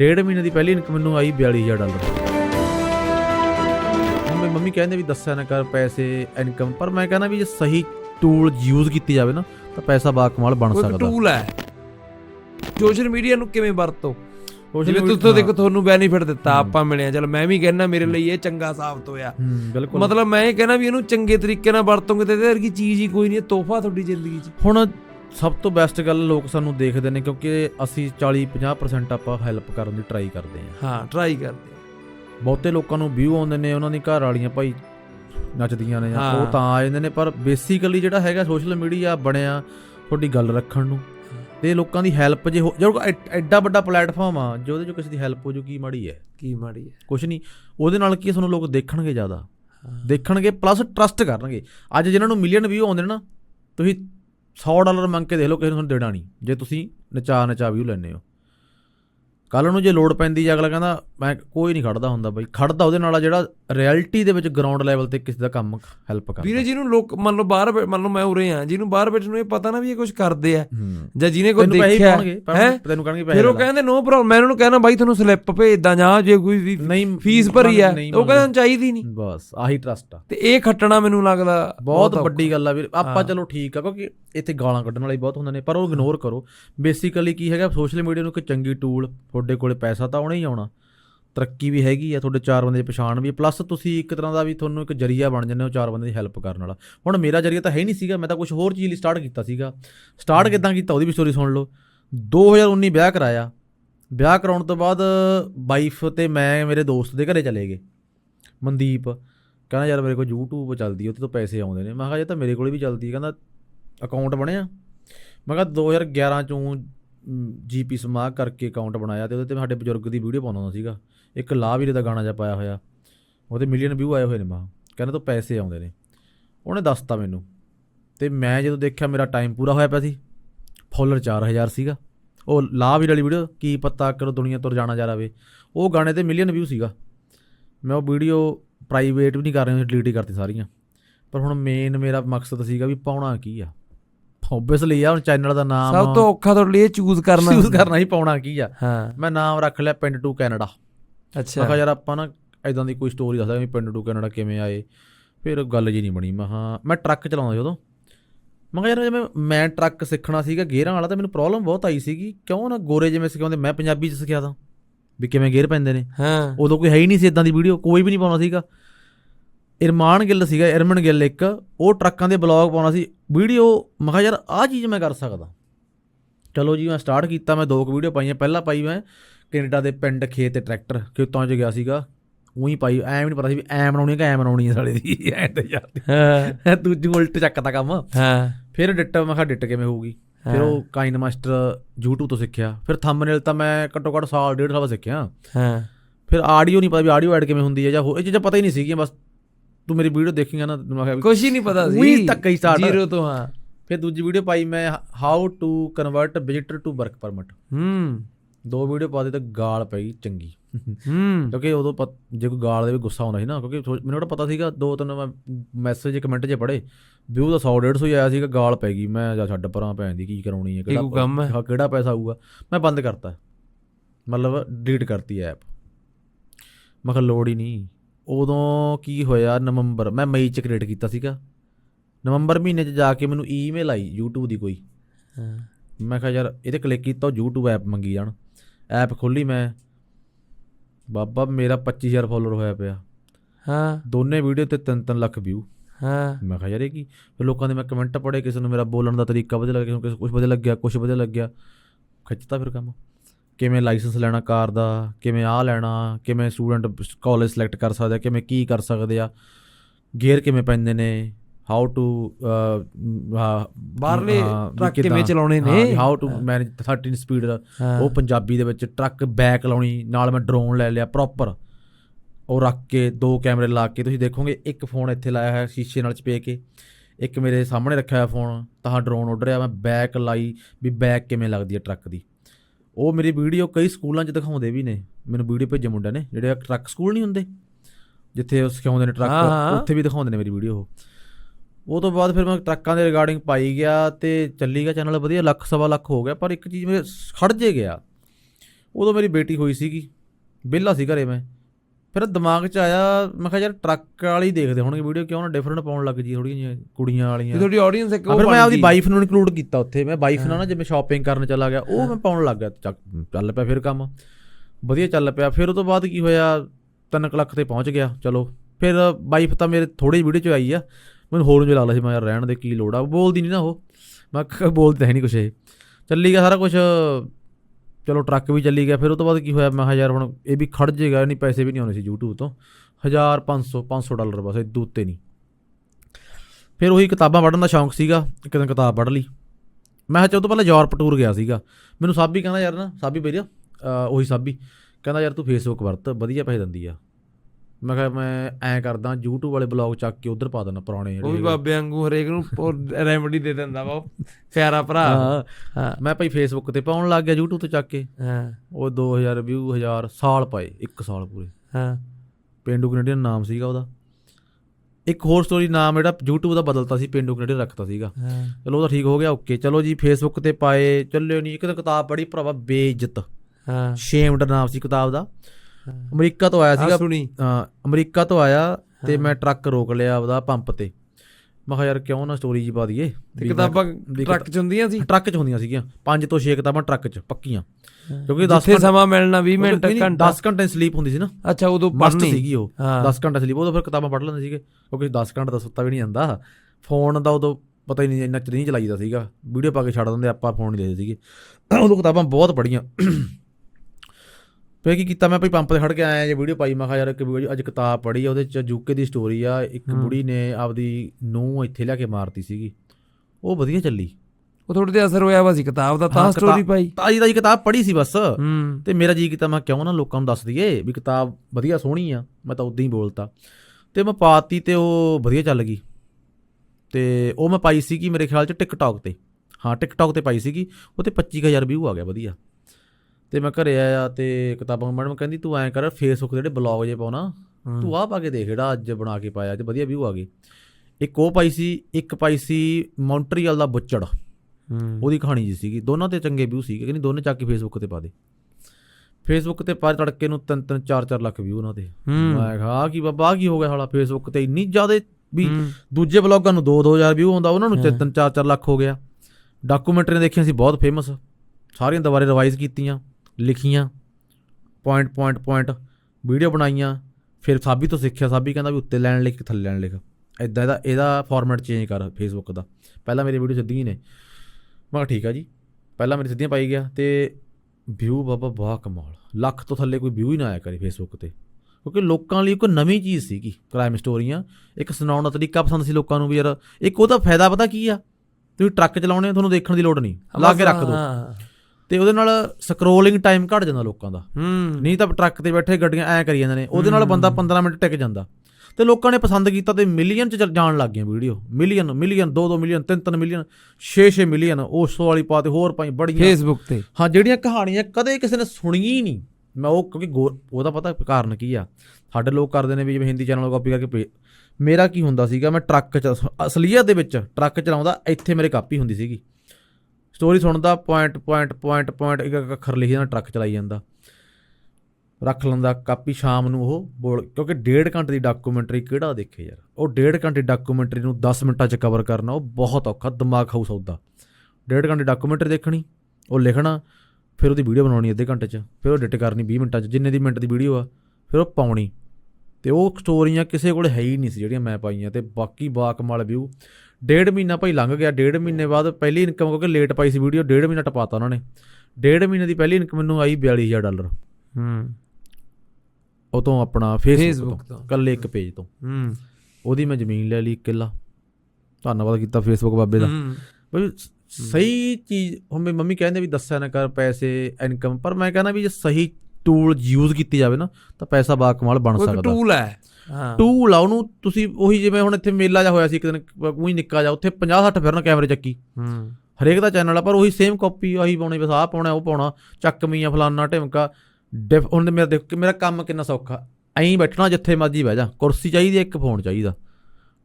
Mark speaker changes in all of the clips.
Speaker 1: ਡੇਢ ਮਹੀਨੇ ਦੀ ਪਹਿਲੀ ਇਨਕਮ ਮੈਨੂੰ ਆਈ 42000 ਡਾਲਰ। ਮੇਰੀ ਮੰਮੀ ਕਹਿੰਦੇ ਵੀ ਦੱਸਿਆ ਨਾ ਕਰ ਪੈਸੇ ਇਨਕਮ ਪਰ ਮੈਂ ਕਹਿੰਦਾ ਵੀ ਜੇ ਸਹੀ ਟੂਲ ਯੂਜ਼ ਕੀਤੀ ਜਾਵੇ ਨਾ ਤਾਂ ਪੈਸਾ ਬਾ ਕਮਾਲ ਬਣ ਸਕਦਾ।
Speaker 2: ਟੂਲ ਹੈ। ਸੋਸ਼ਲ ਮੀਡੀਆ ਨੂੰ ਕਿਵੇਂ ਵਰਤੋ? ਜਿਵੇਂ ਤੁਸੀਂ ਦੇਖੋ। ਤੁਹਾਨੂੰ ਬੈਨੀਫਿਟ ਦਿੱਤਾ ਆਪਾਂ ਮਿਲਿਆ ਚਲ ਮੈਂ ਵੀ ਕਹਿੰਦਾ ਮੇਰੇ ਲਈ ਇਹ ਚੰਗਾ ਸਾਬਤ ਹੋਇਆ। ਮਤਲਬ ਮੈਂ ਇਹ ਕਹਿੰਦਾ ਵੀ ਇਹਨੂੰ ਚੰਗੇ ਤਰੀਕੇ ਨਾਲ ਵਰਤੋਂਗੇ ਤੇ ਇਹਦੇ ਵਰਗੀ ਚੀਜ਼ ਹੀ ਕੋਈ ਨਹੀਂ ਤੋਹਫਾ ਤੁਹਾਡੀ ਜ਼ਿੰਦਗੀ 'ਚ।
Speaker 1: ਹੁਣ ਸਭ ਤੋਂ ਬੈਸਟ ਗੱਲ ਲੋਕ ਸਾਨੂੰ ਦੇਖਦੇ ਨੇ ਕਿਉਂਕਿ ਅਸੀਂ 40 50% ਆਪਾਂ ਹੈਲਪ ਕਰਨ ਦੀ ਟਰਾਈ ਕਰਦੇ ਹਾਂ।
Speaker 2: ਹਾਂ ਟਰਾਈ ਕਰਦੇ।
Speaker 1: ਬਹੁਤੇ ਲੋਕਾਂ ਨੂੰ ਵਿਊ ਆਉਂਦੇ ਨੇ ਉਹਨਾਂ ਦੀ ਘਰ ਵਾਲੀਆਂ ਭਾਈ ਨੱਚਦੀਆਂ ਨੇ। ਉਹ ਤਾਂ ਆ ਜਾਂਦੇ ਨੇ ਪਰ ਬੇਸਿਕਲੀ ਜਿਹੜਾ ਹੈਗਾ ਸੋਸ਼ਲ ਮੀਡੀਆ ਬਣਿਆ ਤੁਹਾਡੀ ਗੱਲ ਰੱਖਣ ਨੂੰ। ਤੇ ਲੋਕਾਂ ਦੀ ਹੈਲਪ ਜੇ ਹੋ- ਜੇ ਕੋਈ ਐ- ਐਡਾ ਵੱਡਾ ਪਲੇਟਫਾਰਮ ਆ ਜੇ ਉਹਦੇ ਚੋਂ ਕਿਸੇ ਦੀ ਹੈਲਪ ਹੋ ਜੂ ਕੀ ਮਾੜੀ ਹੈ
Speaker 2: ਕੀ ਮਾੜੀ ਹੈ
Speaker 1: ਕੁਛ ਨਹੀਂ। ਉਹਦੇ ਨਾਲ ਕੀ ਤੁਹਾਨੂੰ ਲੋਕ ਦੇਖਣਗੇ ਜ਼ਿਆਦਾ। ਦੇਖਣਗੇ ਪਲੱਸ ਟਰਸਟ ਕਰਨਗੇ। ਅੱਜ ਜਿਨ੍ਹਾਂ ਨੂੰ ਮਿਲੀਅਨ ਵਿਊ ਆਉਂਦੇ ਨੇ ਨਾ ਤੁਸੀਂ 100 ਡਾਲਰ ਮੰਗ ਕੇ ਦੇਖ ਲਓ ਕਿਸੇ ਨੂੰ ਤੁਹਾਨੂੰ ਦੇਣਾ ਨਹੀਂ। ਜੇ ਤੁਸੀਂ ਨਚਾ ਨਚਾ ਵਿਊ ਲੈਣੇ ਹੋ। ਕੱਲ ਨੂੰ ਜੇ ਲੋਡ ਪੈਂਦੀ ਜਾਂ ਅਗਲਾ ਕਹਿੰਦਾ ਮੈਂ ਕੋਈ ਨਹੀਂ ਖੜਦਾ ਹੁੰਦਾ ਬਾਈ। ਖੜਦਾ ਉਹਦੇ ਨਾਲ ਆ ਜਿਹੜਾ ਰਿਐਲਿਟੀ ਦੇ ਵਿੱਚ ਗਰਾਊਂਡ ਲੈਵਲ ਤੇ ਕਿਸੇ ਦਾ ਕੰਮ ਹੈਲਪ ਕਰਦਾ।
Speaker 2: ਵੀਰੇ ਜਿਹਨੂੰ ਲੋਕ ਮੰਨ ਲਓ ਬਾਹਰ ਮੰਨ ਲਓ ਮੈਂ ਉਰੇ ਆ ਜਿਹਨੂੰ ਬਾਹਰ ਬੈਠੇ ਨੂੰ ਇਹ ਪਤਾ ਨਾ ਵੀ ਇਹ ਕੁਝ ਕਰਦੇ ਆ। ਜਾਂ ਜਿਹਨੇ ਕੋਈ ਦੇਖਿਆ। ਹੈ?
Speaker 1: ਤੈਨੂੰ ਕਹਿਣਗੇ ਪੈਸੇ
Speaker 2: ਫਿਰ ਉਹ। ਕਹਿੰਦੇ ਨੋ ਪ੍ਰੋਬਲਮ ਮੈਂ ਉਹਨਾਂ ਨੂੰ ਕਹਿਣਾ ਬਾਈ ਤੁਹਾਨੂੰ ਸਲਿੱਪ ਭੇਜਦਾ ਜਾਂ ਜੇ ਕੋਈ ਵੀ
Speaker 1: ਨਹੀਂ
Speaker 2: ਫੀਸ ਭਰੀ ਆ। ਉਹ ਕਹਿੰਦੇ ਚਾਹੀਦੀ ਨਹੀਂ।
Speaker 1: ਬਸ ਆਹੀ ਟਰਸਟ ਆ।
Speaker 2: ਤੇ ਇਹ ਖੱਟਣਾ ਮੈਨੂੰ ਲੱਗਦਾ
Speaker 1: ਬਹੁਤ। ਵੱਡੀ ਗੱਲ ਆ ਵੀਰ। ਆਪਾਂ। ਚਲੋ ਠੀਕ ਆ ਕਿਉਂਕਿ ਇੱਥੇ ਗਾਲਾਂ ਕੱਢਣ ਵਾਲੇ ਬਹੁਤ ਹੁੰਦੇ ਨੇ ਪਰ ਉਹ ਇਗਨੋਰ ਕਰੋ। ਬੇਸਿਕਲੀ ਕੀ ਹੈਗਾ ਸੋਸ਼ਲ ਮੀਡੀਆ ਨੂੰ ਇੱਕ ਚੰਗੀ ਟੂਲ ਤੁਹਾਡੇ ਕੋਲੇ ਪੈਸਾ ਤਾਂ ਆਉਣਾ ਹੀ ਆਉਣਾ। ਤਰੱਕੀ ਵੀ ਹੈਗੀ ਆ ਤੁਹਾਡੇ ਚਾਰ ਬੰਦੇ ਦੀ ਪਛਾਣ ਵੀ ਪਲੱਸ ਤੁਸੀਂ ਇੱਕ ਤਰ੍ਹਾਂ ਦਾ ਵੀ ਤੁਹਾਨੂੰ ਇੱਕ ਜਰੀਆ ਬਣ ਜਾਂਦੇ ਹੋ ਚਾਰ ਬੰਦੇ ਦੀ ਹੈਲਪ ਕਰਨ ਵਾਲਾ। ਹੁਣ ਮੇਰਾ ਜਰੀਆ ਤਾਂ ਹੈ ਨਹੀਂ ਸੀਗਾ ਮੈਂ ਤਾਂ ਕੁਝ ਹੋਰ ਚੀਜ਼ ਲਈ ਸਟਾਰਟ ਕੀਤਾ ਸੀਗਾ। ਸਟਾਰਟ ਕਿਦਾਂ ਕੀਤਾ ਉਹਦੀ ਵੀ ਸਟੋਰੀ ਸੁਣ ਲਓ। 2019 ਵਿਆਹ ਕਰਾਇਆ। ਵਿਆਹ ਕਰਾਉਣ ਤੋਂ ਬਾਅਦ ਵਾਈਫ ਤੇ ਮੈਂ ਮੇਰੇ ਦੋਸਤ ਦੇ ਘਰੇ ਚਲੇ ਗਏ। ਮਨਦੀਪ ਕਹਿੰਦਾ ਯਾਰ ਮੇਰੇ ਕੋਲ YouTube ਚੱਲਦੀ ਹੈ ਉੱਥੇ ਤੋਂ ਪੈਸੇ ਆਉਂਦੇ ਨੇ। ਮੈਂ ਕਿਹਾ ਇਹ ਤਾਂ ਮੇਰੇ ਕੋਲ ਵੀ ਚੱਲਦੀ ਹੈ ਕਹਿੰਦਾ ਅਕਾਊਂਟ ਬਣਿਆ? ਮੈਂ ਕਿਹਾ 2011 ਚੋਂ ਜੀਪੀ ਸਮਾਗ ਕਰਕੇ ਅਕਾਊਂਟ ਬਣਾਇਆ ਤੇ ਉਹਦੇ ਤੇ ਮੈਂ ਸਾਡੇ ਬਜ਼ੁਰਗ ਦੀ ਵੀਡੀਓ ਪਾਉਂਦਾ ਹੁੰਦਾ ਸੀਗਾ। ਇੱਕ ਲਾਹ ਵੀਰੇ ਦਾ ਗਾਣਾ ਜਿਹਾ ਪਾਇਆ ਹੋਇਆ। ਉਹਦੇ ਮਿਲੀਅਨ ਵਿਊ ਆਏ ਹੋਏ ਨੇ ਮਾ। ਕਹਿੰਦਾ ਤੋਂ ਪੈਸੇ ਆਉਂਦੇ ਨੇ। ਉਹਨੇ ਦੱਸਤਾ ਮੈਨੂੰ। ਤੇ ਮੈਂ ਜਦੋਂ ਦੇਖਿਆ ਮੇਰਾ ਟਾਈਮ ਪੂਰਾ ਹੋਇਆ ਪਿਆ ਸੀ। ਫੋਲੋਅਰ 4000 ਸੀਗਾ। ਉਹ ਲਾਹ ਵੀਰ ਵਾਲੀ ਵੀਡੀਓ ਕੀ ਪਤਾ ਕਰੋ ਦੁਨੀਆ ਤੁਰ ਜਾਣਾ ਜਾ ਰਵੇ ਉਹ ਗਾਣੇ ਤੇ ਮਿਲੀਅਨ ਵਿਊ ਸੀਗਾ। ਮੈਂ ਉਹ ਵੀਡੀਓ ਪ੍ਰਾਈਵੇਟ ਵੀ ਨਹੀਂ ਕਰ ਰਿਹਾ ਡਿਲੀਟ ਹੀ ਕਰਤੀ ਸਾਰੀਆਂ। ਪਰ ਹੁਣ ਮੇਨ ਮੇਰਾ ਮਕਸਦ ਸੀਗਾ ਵੀ ਪਾਉਣਾ ਕੀ ਆ। ਓਬਵੀਅਸਲੀ ਆ ਹੁਣ ਚੈਨਲ ਦਾ ਨਾਮ
Speaker 2: ਸਭ ਤੋਂ ਔਖਾ ਤੁਹਾਡੇ ਲਈ ਇਹ ਚੂਜ਼ ਕਰਨਾ
Speaker 1: ਚੂਜ਼ ਕਰਨਾ ਹੀ ਪਾਉਣਾ ਕੀ ਆ? ਮੈਂ ਨਾਮ ਰੱਖ ਲਿਆ ਪਿੰਡ ਟੂ ਕੈਨੇਡਾ। ਮੈਂ
Speaker 2: ਅੱਛਾ
Speaker 1: ਕਿਹਾ ਯਾਰ ਆਪਾਂ ਨਾ ਇਦਾਂ ਦੀ ਕੋਈ ਸਟੋਰੀ ਦੱਸਦਾ ਵੀ ਪਿੰਡ ਟੂ ਕੈਨੇਡਾ ਕਿਵੇਂ ਆਏ। ਫਿਰ ਗੱਲ ਜੀ ਨਹੀਂ ਬਣੀ ਮੈਂ ਹਾਂ ਮੈਂ ਟਰੱਕ ਚਲਾਉਂਦਾ ਸੀ ਉਦੋਂ। ਮੈਂ ਕਿਹਾ ਯਾਰ ਜਿਵੇਂ ਮੈਂ ਟਰੱਕ ਸਿੱਖਣਾ ਸੀਗਾ ਗੇਅਰਾਂ ਵਾਲਾ ਤਾਂ ਮੈਨੂੰ ਪ੍ਰੋਬਲਮ ਬਹੁਤ ਆਈ ਸੀਗੀ। ਕਿਉਂ ਨਾ ਗੋਰੇ ਜਿਵੇਂ ਸਿਖਾਉਂਦੇ ਮੈਂ ਪੰਜਾਬੀ ਚ ਸਿੱਖਿਆ ਤਾਂ। ਵੀ ਕਿਵੇਂ ਗੇਅਰ ਪੈਂਦੇ ਨੇ।
Speaker 2: ਹਾਂ।
Speaker 1: ਉਦੋਂ ਕੋਈ ਹੈ ਹੀ ਨਹੀਂ ਸੀ ਇਦਾਂ ਦੀ ਵੀਡੀਓ ਕੋਈ ਵੀ ਨਹੀਂ ਪਾਉਣਾ ਸੀਗਾ। ਇਰਮਾਨ ਗਿੱਲ ਸੀਗਾ ਇਰਮਨ ਗਿੱਲ ਇੱਕ ਉਹ ਟਰੱਕਾਂ ਦੇ ਬਲੌਗ ਪਾਉਣਾ ਸੀ। ਵੀਡੀਓ ਮੈਂ ਕਿਹਾ ਯਾਰ ਆਹ ਚੀਜ਼ ਮੈਂ ਕਰ ਸਕਦਾ। ਚਲੋ ਜੀ ਮੈਂ ਸਟਾਰਟ ਕੀਤਾ ਮੈਂ ਦੋ ਕੁ ਵੀਡੀਓ ਪਾਈਆਂ। ਪਹਿਲਾਂ ਪਾਈ ਮੈਂ ਕੈਨੇਡਾ ਦੇ ਪਿੰਡ ਖੇਤ ਤੇ ਟਰੈਕਟਰ ਖੇਤਾਂ 'ਚ ਗਿਆ ਸੀਗਾ। ਉਹੀ ਪਾਈ ਐਂ ਵੀ ਨਹੀਂ ਪਤਾ ਸੀ ਵੀ ਐਂ ਬਣਾਉਣੀ ਹੈ ਕਿ ਐਂ ਬਣਾਉਣੀ ਹੈ ਸਾਲੇ ਦੀ। ਐਂ ਤੇ ਯਾਰ
Speaker 2: ਹਾਂ।
Speaker 1: ਦੂਜੀ ਉਲਟ ਚੱਕਤਾ ਕੰਮ।
Speaker 2: ਹਾਂ।
Speaker 1: ਫਿਰ ਡਿੱਟ ਮੈਂ ਕਿਹਾ ਡਿੱਟ ਕਿਵੇਂ ਹੋਊਗੀ? ਫਿਰ ਉਹ ਕਾਈਨ ਮਾਸਟਰ YouTube ਤੋਂ ਸਿੱਖਿਆ। ਫਿਰ ਥੰਬਨੇਲ ਤਾਂ ਮੈਂ ਘੱਟੋ ਘੱਟ ਸਾਲ ਡੇਢ ਸਾਲ ਸਿੱਖਿਆ।
Speaker 2: ਹਾਂ।
Speaker 1: ਫਿਰ ਆਡੀਓ ਨਹੀਂ ਪਤਾ ਵੀ ਆਡੀਓ ਐਡ ਕਿਵੇਂ ਹੁੰਦੀ ਹੈ ਜਾਂ ਹੋਰ ਇਹ ਚੀਜ਼ਾਂ ਪਤਾ ਹੀ ਨਹੀਂ ਸੀਗੀਆਂ ਬਸ ਤੂੰ ਮੇਰੀ ਵੀਡੀਓ ਦੇਖੀਂਗਾ ਨਾ ਤੈਨੂੰ ਵੀ-
Speaker 2: ਕੁਝ ਹੀ ਨਹੀਂ ਪਤਾ ਸੀ।
Speaker 1: ਉਹੀ ਧੱਕਾ ਹੀ start।
Speaker 2: ਜ਼ੀਰੋ ਤੋਂ ਹਾਂ।
Speaker 1: ਫਿਰ ਦੂਜੀ ਵੀਡੀਓ ਪਾਈ ਮੈਂ how to convert visitor to work permit
Speaker 2: ਹੂੰ।
Speaker 1: ਦੋ ਵੀਡੀਓ ਪਾ ਦੇ ਤਾਂ ਗਾਲ ਪਈ ਚੰਗੀ।
Speaker 2: ਹੂੰ।
Speaker 1: ਕਿਉਂਕਿ ਉਦੋਂ ਜੇ ਕੋਈ ਗਾਲ ਦੇ ਵੀ ਗੁੱਸਾ ਆਉਂਦਾ ਸੀ ਨਾ ਕਿਉਂਕਿ ਮੈਨੂੰ ਤਾਂ ਪਤਾ ਸੀਗਾ ਦੋ ਤਿੰਨ ਮੈਂ ਮੈਸੇਜ ਕਮੈਂਟ 'ਚ ਪੜੇ ਵਿਊ ਦਾ 100 150 ਹੀ ਆਇਆ ਸੀਗਾ ਗਾਲ ਪੈ ਗਈ। ਮੈਂ ਜਾ ਛੱਡ ਪਰਾਂ ਭੈਣ ਦੀ ਕੀ ਕਰਾਉਣੀ ਹੈ?
Speaker 2: ਹਾਂ,
Speaker 1: ਕਿਹੜਾ ਪੈਸਾ ਆਊਗਾ? ਮੈਂ ਬੰਦ ਕਰਤਾ। ਮਤਲਬ ਡਿਲੀਟ ਕਰਤੀ ਐਪ ਮੈਂ ਕਿਹਾ ਲੋੜ ਹੀ ਨਹੀਂ। ਉਦੋਂ ਕੀ ਹੋਇਆ ਨਵੰਬਰ ਮੈਂ ਮਈ ਚ ਕ੍ਰੀਏਟ ਕੀਤਾ ਸੀਗਾ। ਨਵੰਬਰ ਮਹੀਨੇ ਚ ਜਾ ਕੇ ਮੈਨੂੰ ਈਮੇਲ ਆਈ YouTube ਦੀ ਕੋਈ।
Speaker 2: ਹਾਂ।
Speaker 1: ਮੈਂ ਕਿਹਾ ਯਾਰ ਇਹਦੇ ਕਲਿੱਕ ਕੀਤਾ ਉਹ YouTube ਐਪ ਮੰਗੀ ਜਾਣ। ਐਪ ਖੋਲੀ ਮੈਂ। ਬਾਬਾ ਮੇਰਾ 25000 ਫਾਲੋਅਰ ਹੋਇਆ ਪਿਆ।
Speaker 2: ਹਾਂ।
Speaker 1: ਦੋਨੇ ਵੀਡੀਓ ਤੇ 3-3 ਲੱਖ ਵਿਊ
Speaker 2: ਹਾਂ।
Speaker 1: ਮੈਂ ਕਿਹਾ ਯਾਰ ਇਹ ਕੀ? ਫਿਰ ਲੋਕਾਂ ਦੇ ਮੈਂ ਕਮੈਂਟ ਪੜ੍ਹੇ ਕਿਸੇ ਨੂੰ ਮੇਰਾ ਬੋਲਣ ਦਾ ਤਰੀਕਾ ਵਧੀਆ ਲੱਗਿਆ ਕਿਸੇ ਨੂੰ ਕੁਝ ਵਧੀਆ ਲੱਗਿਆ ਕੁਝ ਵਧੀਆ ਲੱਗਿਆ ਖਿੱਚਤਾ ਫਿਰ ਕੰਮ। ਕਿਵੇਂ ਲਾਇਸੈਂਸ ਲੈਣਾ ਕਾਰ ਦਾ ਕਿਵੇਂ ਆ ਲੈਣਾ ਕਿਵੇਂ ਸਟੂਡੈਂਟ ਕਾਲਜ ਸਿਲੈਕਟ ਕਰ ਸਕਦੇ ਆ ਕਿਵੇਂ ਕੀ ਕਰ ਸਕਦੇ ਆ ਗੇਅਰ ਕਿਵੇਂ ਪੈਂਦੇ ਨੇ ਹਾਊ ਟੂ
Speaker 2: ਬਾਹਰਲੇ ਟਰੱਕ ਕਿਵੇਂ ਚਲਾਉਣੇ ਨੇ?
Speaker 1: How to manage 13 speed. ਉਹ ਪੰਜਾਬੀ ਦੇ ਵਿੱਚ ਟਰੱਕ ਬੈਕ ਲਾਉਣੀ ਨਾਲ ਮੈਂ ਡਰੋਨ ਲੈ ਲਿਆ ਪ੍ਰੋਪਰ ਉਹ ਰੱਖ ਕੇ ਦੋ ਕੈਮਰੇ ਲਾ ਕੇ ਤੁਸੀਂ ਦੇਖੋਗੇ ਇੱਕ ਫੋਨ ਇੱਥੇ ਲਾਇਆ ਹੋਇਆ ਸ਼ੀਸ਼ੇ ਨਾਲ ਚਪੇ ਕੇ ਇੱਕ ਮੇਰੇ ਸਾਹਮਣੇ ਰੱਖਿਆ ਹੋਇਆ ਫੋਨ ਤਾਂ ਡਰੋਨ ਉੱਡ ਰਿਹਾ ਮੈਂ ਬੈਕ ਲਾਈ ਵੀ ਬੈਕ ਕਿਵੇਂ ਲੱਗਦੀ ਹੈ ਟਰੱਕ ਦੀ। ਉਹ ਮੇਰੀ ਵੀਡੀਓ ਕਈ ਸਕੂਲਾਂ 'ਚ ਦਿਖਾਉਂਦੇ ਵੀ ਨੇ। ਮੈਨੂੰ ਵੀਡੀਓ ਭੇਜੇ ਮੁੰਡਿਆਂ ਨੇ ਜਿਹੜੇ ਟਰੱਕ ਸਕੂਲ ਨਹੀਂ ਹੁੰਦੇ ਜਿੱਥੇ ਉਹ ਸਿਖਾਉਂਦੇ ਨੇ। ਟਰੱਕ ਉੱਥੇ ਵੀ ਦਿਖਾਉਂਦੇ ਨੇ ਮੇਰੀ ਵੀਡੀਓ ਉਹ। ਉਹ ਤੋਂ ਬਾਅਦ ਫਿਰ ਮੈਂ ਟਰੱਕਾਂ ਦੇ ਰਿਗਾਰਡਿੰਗ ਪਾਈ ਗਿਆ ਤੇ ਚੱਲੀ ਗਿਆ ਚੈਨਲ ਵਧੀਆ ਲੱਖ ਸਵਾ ਲੱਖ ਹੋ ਗਿਆ ਪਰ ਇੱਕ ਚੀਜ਼ ਮੇਰੇ ਖੜ ਜੇ ਗਿਆ। ਉਦੋਂ ਮੇਰੀ ਬੇਟੀ ਹੋਈ ਸੀਗੀ ਵਿਹਲਾ ਸੀ ਘਰੇ ਮੈਂ। ਫਿਰ ਦਿਮਾਗ 'ਚ ਆਇਆ ਮੈਂ ਕਿਹਾ ਯਾਰ ਟਰੱਕ ਵਾਲੀ ਦੇਖਦੇ ਹੋਣਗੇ ਵੀਡੀਓ ਕਿਉਂ ਨਾ ਡਿਫਰੈਂਟ ਪਾਉਣ ਲੱਗ ਜੀ ਥੋੜੀਆਂ ਜਿਹੀਆਂ ਕੁੜੀਆਂ ਵਾਲੀਆਂ।
Speaker 2: ਤੁਹਾਡੀ ਆਡੀਅנס ਇੱਕ ਉਹ
Speaker 1: ਫਿਰ ਮੈਂ ਆਪਦੀ। ਵਾਈਫ ਨੂੰ ਇਨਕਲੂਡ ਕੀਤਾ ਉੱਥੇ। ਮੈਂ ਵਾਈਫ ਨਾਲ ਨਾ ਜਿਵੇਂ ਸ਼ਾਪਿੰਗ ਕਰਨ ਚਲਾ ਗਿਆ ਉਹ ਮੈਂ ਪਾਉਣ ਲੱਗ ਗਿਆ। ਚੱਲ ਪਿਆ ਫਿਰ ਕੰਮ। ਵਧੀਆ ਚੱਲ ਪਿਆ। ਫਿਰ ਉਹ ਤੋਂ ਬਾਅਦ ਕੀ ਹੋਇਆ 3 ਲੱਖ ਤੇ ਪਹੁੰਚ ਗਿਆ ਚਲੋ। ਫਿਰ ਵਾਈਫ ਤਾਂ ਮੇਰੇ ਥੋੜੀ ਵੀਡੀਓ ਚ ਆਈ ਆ। ਮੈਨੂੰ ਹੋਰ ਨੂੰ ਲੱਗਦਾ ਸੀ ਮੈਂ ਯਾਰ ਰਹਿਣ ਦੇ ਕੀ ਲੋੜ ਆ। ਬੋਲਦੀ ਨਹੀਂ ਨਾ ਉਹ। ਮੈਂ ਬੋਲਦੀ ਤਾਂ ਹੈ ਨਹੀਂ ਕੁਛ ਇਹ। ਚੱਲੀ ਗਿਆ ਸਾਰਾ ਕੁਝ ਚਲੋ ਟਰੱਕ ਵੀ ਚੱਲੀ ਗਿਆ, ਫਿਰ ਉਹ ਤੋਂ ਬਾਅਦ ਕੀ ਹੋਇਆ? ਮੈਂ ਕਿਹਾ ਯਾਰ ਹੁਣ ਇਹ ਵੀ ਖੜ ਜਾਏਗਾ ਨਹੀਂ ਪੈਸੇ ਵੀ ਨਹੀਂ ਆਉਣੇ ਸੀ YouTube ਤੋਂ। 1000 500 500 ਡਾਲਰ ਬਸ ਇਹ ਉੱਤੇ ਨਹੀਂ। ਫਿਰ ਉਹੀ ਕਿਤਾਬਾਂ ਪੜ੍ਹਨ ਦਾ ਸ਼ੌਂਕ ਸੀਗਾ, ਇੱਕ ਦਿਨ ਕਿਤਾਬ ਪੜ੍ਹ ਲਈ। ਮੈਂ ਕਿਹਾ ਉਹ ਤੋਂ ਪਹਿਲਾਂ ਯੂਰਪ ਟੂਰ ਗਿਆ ਸੀਗਾ। ਮੈਨੂੰ ਸਾਬੀ ਕਹਿੰਦਾ, ਯਾਰ ਨਾ, ਸਾਬੀ ਵੀਰ ਉਹੀ ਸਾਬੀ, ਕਹਿੰਦਾ ਯਾਰ ਤੂੰ ਫੇਸਬੁੱਕ ਵਰਤ, ਵਧੀਆ ਪੈਸੇ ਦਿੰਦੀ ਆ। ਮੈਂ ਕਿਹਾ ਮੈਂ ਐਂ ਕਰਦਾ YouTube ਵਾਲੇ ਬਲੌਗ ਚੱਕ ਕੇ ਉਧਰ ਪਾ ਦਿੰਦਾ ਪੁਰਾਣੇ
Speaker 2: ਉਹ ਵੀ
Speaker 1: ਜਿਹੜੇ।
Speaker 2: ਬਾਬੇ ਵਾਂਗੂ ਹਰੇਕ ਨੂੰ ਰੈਮਡੀ ਦੇ ਦਿੰਦਾ ਵਾ ਪਿਆਰਾ ਭਰਾ।
Speaker 1: ਹਾਂ ਮੈਂ ਭਾਈ ਫੇਸਬੁੱਕ ਤੇ ਪਾਉਣ ਲੱਗ ਗਿਆ YouTube ਤੇ ਚੱਕ ਕੇ।
Speaker 2: ਹਾਂ।
Speaker 1: ਉਹ 2000 ਵਿਊ 1000 ਸਾਲ ਪਾਏ ਇੱਕ ਸਾਲ ਪੂਰੇ।
Speaker 2: ਹਾਂ।
Speaker 1: ਪਿੰਡੂ ਕੈਨੇਡੀਅਨ ਨਾਮ ਸੀਗਾ ਉਹਦਾ। ਇੱਕ ਹੋਰ ਸਟੋਰੀ ਨਾਮ ਜਿਹੜਾ YouTube ਦਾ ਬਦਲਤਾ ਸੀ ਪਿੰਡੂ ਕੈਨੇਡੀਅਨ ਰੱਖਤਾ ਸੀਗਾ। ਚਲੋ ਉਹ ਤਾਂ ਠੀਕ ਹੋ ਗਿਆ ਓਕੇ ਚਲੋ ਜੀ ਫੇਸਬੁੱਕ ਤੇ ਪਾਏ ਚੱਲਿਓ ਨਹੀਂ। ਇੱਕ ਤਾਂ ਕਿਤਾਬ ਪੜ੍ਹੀ ਭਰਾਵਾ ਬੇਇੱਜ਼ਤ।
Speaker 2: ਹਾਂ।
Speaker 1: ਸ਼ੇਮਡ ਨਾਮ ਸੀ ਕਿਤਾਬ ਦਾ। ਅਮਰੀਕਾ ਤੋਂ ਆਇਆ ਸੀਗਾ।
Speaker 2: ਸੁਣੀ।
Speaker 1: ਹਾਂ, ਅਮਰੀਕਾ ਤੋਂ ਆਇਆ ਤੇ ਮੈਂ ਟਰੱਕ ਰੋਕ ਲਿਆ ਉਹਦਾ ਪੰਪ ਤੇ। ਮੈਂ ਕਿਹਾ ਯਾਰ ਕਿਉਂ ਨਾ ਸਟੋਰੀ ਜੀ ਪਾ ਦਈਏ?
Speaker 2: ਕਿਤਾਬਾਂ ਟਰੱਕ ਚ ਹੁੰਦੀਆਂ ਸੀ?
Speaker 1: ਟਰੱਕ 'ਚ ਹੁੰਦੀਆਂ ਸੀਗੀਆਂ। ਪੰਜ ਤੋਂ 6 ਕਿਤਾਬਾਂ ਟਰੱਕ 'ਚ ਪੱਕੀਆਂ। ਕਿਉਂਕਿ 10
Speaker 2: ਜਿੱਥੇ ਸਮਾਂ ਮਿਲਣਾ 20 ਮਿੰਟ ਘੰਟਾ।
Speaker 1: 10 ਘੰਟੇ ਸਲੀਪ ਹੁੰਦੀ ਸੀ ਨਾ।
Speaker 2: ਅੱਛਾ ਉਦੋਂ ਪੜ੍ਹਨੀ।
Speaker 1: ਸੀਗੀ ਉਹ।
Speaker 2: ਹਾਂ।
Speaker 1: 10 ਘੰਟੇ ਸਲੀਪ ਉਦੋਂ ਫਿਰ ਕਿਤਾਬਾਂ ਪੜ੍ਹ ਲੈਂਦੇ ਸੀਗੇ। ਕਿਉਂਕਿ 10 ਘੰਟੇ ਦਾ ਸੁੱਤਾ ਵੀ ਨਹੀਂ ਜਾਂਦਾ। ਫੋਨ ਦਾ ਉਦੋਂ ਪਤਾ ਹੀ ਨਹੀਂ ਇੰਨਾ ਚਿਰ ਨਹੀਂ ਚਲਾਈਦਾ ਸੀਗਾ। ਵੀਡੀਓ ਪਾ ਕੇ ਛੱਡ ਦਿੰਦੇ ਆਪਾਂ ਫੋਨ ਨਹੀਂ ਦੇਖਦੇ ਸੀਗੇ। ਉਦੋਂ ਕਿਤਾਬਾਂ ਬਹੁਤ ਪੜ੍ਹੀਆਂ। ਫਿਰ ਕੀ ਕੀਤਾ? ਮੈਂ ਭਾਈ ਪੰਪ ਤੇ ਖੜ ਕੇ ਆਇਆ ਜੇ ਵੀਡੀਓ ਪਾਈ ਮੈਂ ਕਿਹਾ ਯਾਰ ਇੱਕ ਵੀਡੀਓ ਅੱਜ ਕਿਤਾਬ ਪੜ੍ਹੀ ਆ ਉਹਦੇ ਚ ਯੂਕੇ ਦੀ ਸਟੋਰੀ ਆ ਇੱਕ। ਬੁੜੀ ਨੇ ਆਪਦੀ ਨੂੰ ਇੱਥੇ ਲਿਆ ਕੇ ਮਾਰਤੀ ਸੀਗੀ। ਉਹ ਵਧੀਆ ਚੱਲੀ।
Speaker 2: ਉਹ ਥੋੜੇ ਤੇ ਅਸਰ ਹੋਇਆ ਵਾ ਸੀ ਕਿਤਾਬ ਦਾ ਤਾਂ ਸਟੋਰੀ ਪਾਈ।
Speaker 1: ਤਾਜੀ ਦਾ ਕਿਤਾਬ ਪੜ੍ਹੀ ਸੀ ਬਸ। ਤੇ ਮੇਰਾ ਜੀ ਕੀਤਾ ਮੈਂ ਕਿਉਂ ਨਾ ਲੋਕਾਂ ਨੂੰ ਦੱਸ ਦਈਏ ਵੀ ਕਿਤਾਬ ਵਧੀਆ ਸੋਹਣੀ ਆ ਮੈਂ ਤਾਂ ਉਦਾਂ ਹੀ ਬੋਲਤਾ। ਤੇ ਮੈਂ ਪਾਤੀ ਤੇ ਉਹ ਵਧੀਆ ਚੱਲ ਗਈ। ਤੇ ਉਹ ਮੈਂ ਪਾਈ ਸੀਗੀ ਮੇਰੇ ਖਿਆਲ ਚ ਟਿਕਟੌਕ ਤੇ। ਹਾਂ ਟਿਕਟੌਕ ਤੇ ਪਾਈ ਸੀਗੀ ਉਹ ਤੇ 25000 ਵਿਊ ਆ ਗਿਆ ਵਧੀਆ। ਤੇ ਮੈਂ ਘਰੇ ਆਇਆ ਤੇ ਕਿਤਾਬਾਂ ਮੈਡਮ ਕਹਿੰਦੀ ਤੂੰ ਐਂ ਕਰ ਫੇਸਬੁੱਕ ਜਿਹੜੇ ਬਲੌਗ ਜੇ ਪਾਉਣਾ ਤੂੰ ਆਹ ਪਾ ਕੇ ਦੇਖ ਜਿਹੜਾ ਅੱਜ ਬਣਾ ਕੇ ਪਾਇਆ ਤੇ ਵਧੀਆ ਵਿਊ ਆ ਗਏ ਇੱਕ ਉਹ ਪਾਈ ਸੀ ਇੱਕ ਪਾਈ ਸੀ ਮੌਂਟਰੀਅਲ ਦਾ ਬੁੱਚੜ। ਉਹਦੀ ਕਹਾਣੀ ਜੀ ਸੀਗੀ। ਦੋਨਾਂ ਤੇ ਚੰਗੇ ਵਿਊ ਸੀਗੇ ਕਹਿੰਦੀ ਦੋਨੇ ਚੱਕ ਕੇ ਫੇਸਬੁੱਕ ਤੇ ਪਾ ਦੇ। ਫੇਸਬੁੱਕ ਤੇ ਪਾ ਤੜਕੇ ਨੂੰ 3 3 4 4 ਲੱਖ ਵਿਊ ਉਹਨਾਂ
Speaker 2: ਹੂੰ।
Speaker 1: ਮੈਂ ਕਿਹਾ ਕੀ ਬਾਬਾ ਕੀ ਹੋ ਗਿਆ ਹਾਲਾ ਫੇਸਬੁੱਕ ਤੇ? ਇੰਨੀ ਜ਼ਿਆਦਾ ਵੀ। ਦੂਜੇ ਬਲੌਗਾਂ ਨੂੰ 2 2000 ਵਿਊ ਹੁੰਦਾ ਉਹਨਾਂ ਨੂੰ
Speaker 2: ਹਾਂ।
Speaker 1: 3 4 4 ਲੱਖ ਹੋ ਗਿਆ। ਡਾਕੂਮੈਂਟਰੀਆਂ ਦੇਖੀਆਂ ਸੀ ਬਹੁਤ ਫੇਮਸ ਸਾਰੀਆਂ ਦੁਬਾਰੇ ਰਿਵਾਈਜ਼ ਕੀਤੀਆਂ। ਲਿਖੀਆਂ ਪੁਆਇੰਟ ਪੁਆਇੰਟ ਪੁਆਇੰਟ ਵੀਡੀਓ ਬਣਾਈਆਂ, ਫਿਰ ਸਾਬੀ ਤੋਂ ਸਿੱਖਿਆ। ਸਾਬੀ ਕਹਿੰਦਾ ਵੀ ਉੱਤੇ ਲੈਣ ਲਿਖ ਥੱਲੇ ਲੈਣ ਲਿਖ। ਇਦਾਂ ਇਹਦਾ ਇਹਦਾ ਫਾਰਮੈਟ ਚੇਂਜ ਕਰ ਫੇਸਬੁੱਕ ਦਾ। ਪਹਿਲਾਂ ਮੇਰੀ ਵੀਡੀਓ ਸਿੱਧੀਆਂ ਹੀ ਨੇ। ਮੈਂ ਕਿਹਾ ਠੀਕ ਆ ਜੀ। ਪਹਿਲਾਂ ਮੇਰੀ ਸਿੱਧੀਆਂ ਪਾਈ ਗਿਆ ਤੇ ਵਿਊ ਬਾਬਾ ਬਾ ਕਮਾਲ। ਲੱਖ ਤੋਂ ਥੱਲੇ ਕੋਈ ਵਿਊ ਹੀ ਨਾ ਆਇਆ ਕਰੇ ਫੇਸਬੁੱਕ ਤੇ। ਕਿਉਂਕਿ ਲੋਕਾਂ ਲਈ ਕੋਈ ਨਵੀਂ ਚੀਜ਼ ਸੀਗੀ ਕ੍ਰਾਈਮ ਸਟੋਰੀਆਂ ਇੱਕ ਸੁਣਾਉਣ ਦਾ ਤਰੀਕਾ ਪਸੰਦ ਸੀ ਲੋਕਾਂ ਨੂੰ ਵੀ ਯਾਰ, ਇੱਕ ਉਹਦਾ ਫਾਇਦਾ ਪਤਾ ਕੀ ਆ? ਤੁਸੀਂ ਟਰੱਕ ਚਲਾਉਣੇ ਤੁਹਾਨੂੰ ਦੇਖਣ ਦੀ ਲੋੜ ਨਹੀਂ। ਲਾ ਕੇ ਰੱਖ ਦਿਓ ਤੇ ਉਹਦੇ ਨਾਲ ਸਕਰੋਲਿੰਗ ਟਾਈਮ ਘਟ ਜਾਂਦਾ ਲੋਕਾਂ ਦਾ।
Speaker 2: ਹੂੰ।
Speaker 1: ਨਹੀਂ ਤਾਂ ਟਰੱਕ ਤੇ ਬੈਠੇ ਗੱਡੀਆਂ ਐ ਕਰੀ ਜਾਂਦੇ ਨੇ। ਉਹਦੇ ਨਾਲ ਬੰਦਾ 15 ਮਿੰਟ ਟਿਕ ਜਾਂਦਾ। ਤੇ ਲੋਕਾਂ ਨੇ ਪਸੰਦ ਕੀਤਾ ਤੇ ਮਿਲੀਅਨ ਚ ਚੱਲ- ਜਾਣ ਲੱਗ ਗਈਆਂ video. Million million 2-2 million 3-3 million 6-6 million ਉਸ ਵਾਲੀ ਪਾ ਤੇ ਹੋਰ ਪਾਈ ਬੜੀਆਂ।
Speaker 2: ਫੇਸਬੁੱਕ ਤੇ।
Speaker 1: ਹਾਂ ਜਿਹੜੀਆਂ ਕਹਾਣੀਆਂ ਕਦੇ ਕਿਸੇ ਨੇ ਸੁਣੀਆਂ ਹੀ ਨਹੀਂ। ਮੈਂ ਉਹ ਕਿਉਂਕਿ ਉਹਦਾ ਪਤਾ ਕਾਰਨ ਕੀ ਆ? ਸਾਡੇ ਲੋਕ ਕਰਦੇ ਨੇ ਵੀ ਜਿਵੇਂ ਹਿੰਦੀ ਚੈਨਲ ਕਾਪੀ ਕਰਕੇ ਮੇਰਾ ਕੀ ਹੁੰਦਾ ਸੀਗਾ ਮੈਂ ਟਰੱਕ ਚ ਅਸਲੀਅਤ ਦੇ ਵਿੱਚ ਟਰੱਕ ਚਲਾਉਂਦਾ ਇੱਥੇ ਮੇਰੇ ਕਾਪੀ ਹੁੰਦੀ ਸੀਗੀ। ਸਟੋਰੀ ਸੁਣਦਾ ਪੁਆਇੰਟ ਪੁਆਇੰਟ ਪੁਆਇੰਟ ਪੁਆਇੰਟ ਇੱਕ ਇੱਕ ਅੱਖਰ ਲਿਖੀ ਜਾਂਦਾ ਟਰੱਕ ਚਲਾਈ ਜਾਂਦਾ। ਰੱਖ ਲੈਂਦਾ, ਕਾਪੀ ਸ਼ਾਮ ਨੂੰ ਉਹ ਬੋਲ, ਕਿਉਂਕਿ ਡੇਢ ਘੰਟੇ ਦੀ ਡਾਕੂਮੈਂਟਰੀ ਕਿਹੜਾ ਦੇਖੇ ਯਾਰ? ਉਹ ਡੇਢ ਘੰਟੇ ਡਾਕੂਮੈਂਟਰੀ ਨੂੰ 10 ਮਿੰਟਾਂ 'ਚ ਕਵਰ ਕਰਨਾ, ਉਹ ਬਹੁਤ ਔਖਾ, ਦਿਮਾਗ ਖਾਊ ਸੌਦਾ। ਡੇਢ ਘੰਟੇ ਡਾਕੂਮੈਂਟਰੀ ਦੇਖਣੀ, ਉਹ ਲਿਖਣਾ, ਫਿਰ ਉਹਦੀ ਵੀਡੀਓ ਬਣਾਉਣੀ ਅੱਧੇ ਘੰਟੇ 'ਚ, ਫਿਰ ਉਹ ਐਡਿਟ ਕਰਨੀ 20 ਮਿੰਟਾਂ 'ਚ, ਜਿੰਨੇ ਦੀ ਮਿੰਟ ਦੀ ਵੀਡੀਓ ਆ, ਫਿਰ ਉਹ ਪਾਉਣੀ। ਤੇ ਉਹ ਸਟੋਰੀਆਂ ਕਿਸੇ ਕੋਲ ਹੈ ਹੀ ਨਹੀਂ ਸੀ ਜਿਹੜੀਆਂ ਮੈਂ ਪਾਈਆਂ, ਤੇ ਬਾਕੀ ਬਾਕਮਾਲ ਵਿਊ ਡੇਢ ਮਹੀਨਾ ਭਾਈ ਲੰਘ ਗਿਆ ਡੇਢ ਮਹੀਨੇ ਬਾਅਦ ਪਹਿਲੀ ਇਨਕਮ ਕਿਉਂਕਿ ਲੇਟ ਪਾਈ ਸੀ ਵੀਡੀਓ ਡੇਢ ਮਹੀਨਾ ਟਪਾਤਾ ਉਹਨਾਂ ਨੇ। ਡੇਢ ਮਹੀਨੇ ਦੀ ਪਹਿਲੀ ਇਨਕਮ ਮੈਨੂੰ ਆਈ 42000 ਡਾਲਰ
Speaker 2: ਹੂੰ।
Speaker 1: ਉਹ ਤੋਂ ਆਪਣਾ ਫੇਸਬੁੱਕ ਤੋਂ ਕੱਲੇ ਇੱਕ ਪੇਜ ਤੋਂ।
Speaker 2: ਹੂੰ।
Speaker 1: ਉਹਦੀ ਮੈਂ ਜ਼ਮੀਨ ਲੈ ਲਈ ਇੱਕ ਕਿੱਲਾ। ਧੰਨਵਾਦ ਕੀਤਾ ਫੇਸਬੁੱਕ ਬਾਬੇ ਦਾ।
Speaker 2: ਹੂੰ।
Speaker 1: ਬਈ ਸਹੀ ਚੀਜ਼ ਹੁਣ ਮੇਰੀ ਮੰਮੀ ਕਹਿੰਦੇ ਵੀ ਦੱਸਿਆ ਨਾ ਕਰ ਪੈਸੇ ਇਨਕਮ ਪਰ ਮੈਂ ਕਹਿੰਦਾ ਵੀ ਜੇ ਸਹੀ ਟੂਲ ਯੂਜ਼ ਕੀਤੀ ਜਾਵੇ ਨਾ ਤਾਂ ਪੈਸਾ ਬਾ ਕਮਾਲ ਬਣ ਸਕਦਾ।
Speaker 2: ਟੂਲ ਹੈ। ਹਾਂ।
Speaker 1: ਟੂਲ ਆ ਉਹਨੂੰ ਤੁਸੀਂ ਉਹੀ ਜਿਵੇਂ ਹੁਣ ਇੱਥੇ ਮੇਲਾ ਜਾ ਹੋਇਆ ਸੀ ਇੱਕ ਦਿਨ ਕੋਈ ਨਿੱਕਾ ਜਾ ਉੱਥੇ 50 60 ਫਿਰਨ ਕੈਮਰੇ ਚੱਕੀ।
Speaker 2: ਹੂੰ।
Speaker 1: ਹਰੇਕ ਦਾ ਚੈਨਲ ਆ ਪਰ ਉਹੀ ਸੇਮ ਕਾਪੀ ਆਹੀ ਪਾਉਣੀ ਬਸ ਆਹ ਪਾਉਣਾ ਉਹ ਪਾਉਣਾ ਚੱਕਮੀਆਂ ਫਲਾਨਾ ਢਿਮਕਾ ਡਿਫ ਹੁਣ ਮੇਰਾ ਦੇਖ ਕਿ ਮੇਰਾ ਕੰਮ ਕਿੰਨਾ ਸੌਖਾ। ਐਂ ਬੈਠਣਾ ਜਿੱਥੇ ਮਰਜ਼ੀ ਬਹਿ ਜਾ ਕੁਰਸੀ ਚਾਹੀਦੀ ਹੈ, ਇੱਕ ਫੋਨ ਚਾਹੀਦਾ।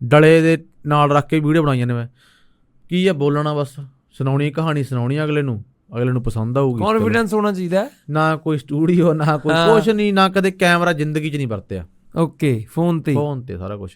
Speaker 1: ਡਲੇ ਦੇ ਨਾਲ ਰੱਖ ਕੇ ਵੀਡੀਓ ਬਣਾਈਆਂ ਨੇ ਮੈਂ। ਕੀ ਆ ਬੋਲਣਾ ਬਸ ਸੁਣਾਉਣੀ ਕਹਾਣੀ ਸੁਣਾਉਣੀ ਅਗਲੇ ਨੂੰ ਅਗਲੇ ਨੂੰ ਪਸੰਦ ਆਊਗੀ।
Speaker 2: ਕੌਨਫੀਡੈਂਸ ਹੋਣਾ ਚਾਹੀਦਾ
Speaker 1: ਨਾ ਕੋਈ ਸਟੂਡੀਓ ਨਾ ਕੋਈ। ਕੁਛ ਨਹੀਂ ਨਾ ਕਦੇ ਕੈਮਰਾ ਜ਼ਿੰਦਗੀ 'ਚ ਨਹੀਂ ਵਰਤਿਆ।
Speaker 2: ਓਕੇ ਫੋਨ ਤੇ
Speaker 1: ਫੋਨ ਤੇ ਸਾਰਾ ਕੁਝ